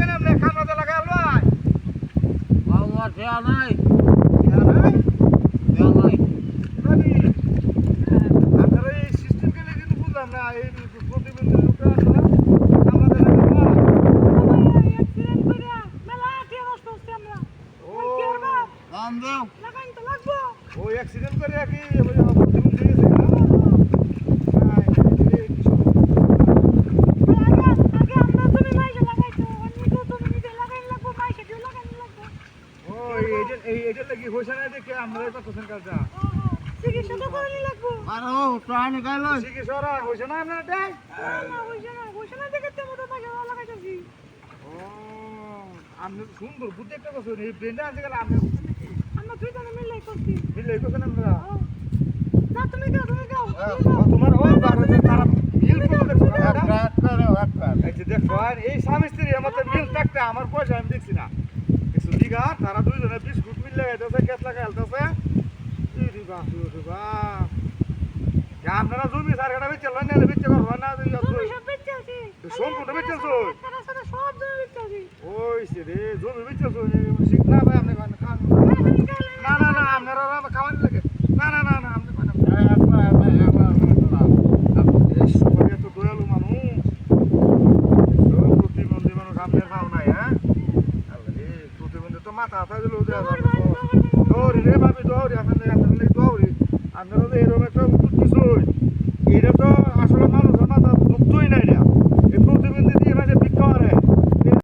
লাগেন আপনি খানাতে লাগাল ভাই বাবা ঠেয়া নাই। ঠেয়া নাই? ঠেয়া নাই। মানে, হ্যাঁ, আপনার এই সিস্টেম গেলে কিন্তু বুঝলাম না এই প্রতিবন্ধী লোকটা আসলে খানাতে লাগাল ও অ্যাক্সিডেন্ট করে আর কি এই হইছে না দেখে আমরা এটা কোথায় চিকিৎসা তো করানি লাগবো। আরে ও প্রাণ গেল চিকিৎসা হইছে না আপনার এটা না হইছে না হইছে না দেখে তো ও আপনি সুন্দর বুদ্ধি একটা কথা এই ব্রেনটা আছে গেলে আপনি আমরা দুই জনে মিলে করছি। মিলে কোথায় আমরা না তুমি তুমি যাও ও, তোমার ওই বাড়িতে তারা মিল করে এই যে দেখো এই স্বামী স্ত্রী আমাদের মিল থাকতে আমার পয়সা আমি দেখছি না। একশো বিঘা তারা দুইজনে বিস্কুট পিল লাগাইতেছে কেস লাগাইতেছে ইরি বাপ ইরি বাপ আপনারা জমি সার কাটা বেচে লয় না বেচে করব না সম্পূর্ণ বেচে ওইছে রে জমি বেচে শিখ না ভাই আপনি না না না আপনারা খাওয়ানি লাগে। না না না না আপনি হ্যাঁ? মাথা হাতা দিল করি রে ভাবি, দৌড়ি আপনাদের আপনার নাকি দৌড়ি। আপনারা তো আসলে মানুষের মাথা ঢুকতোই না এটা এই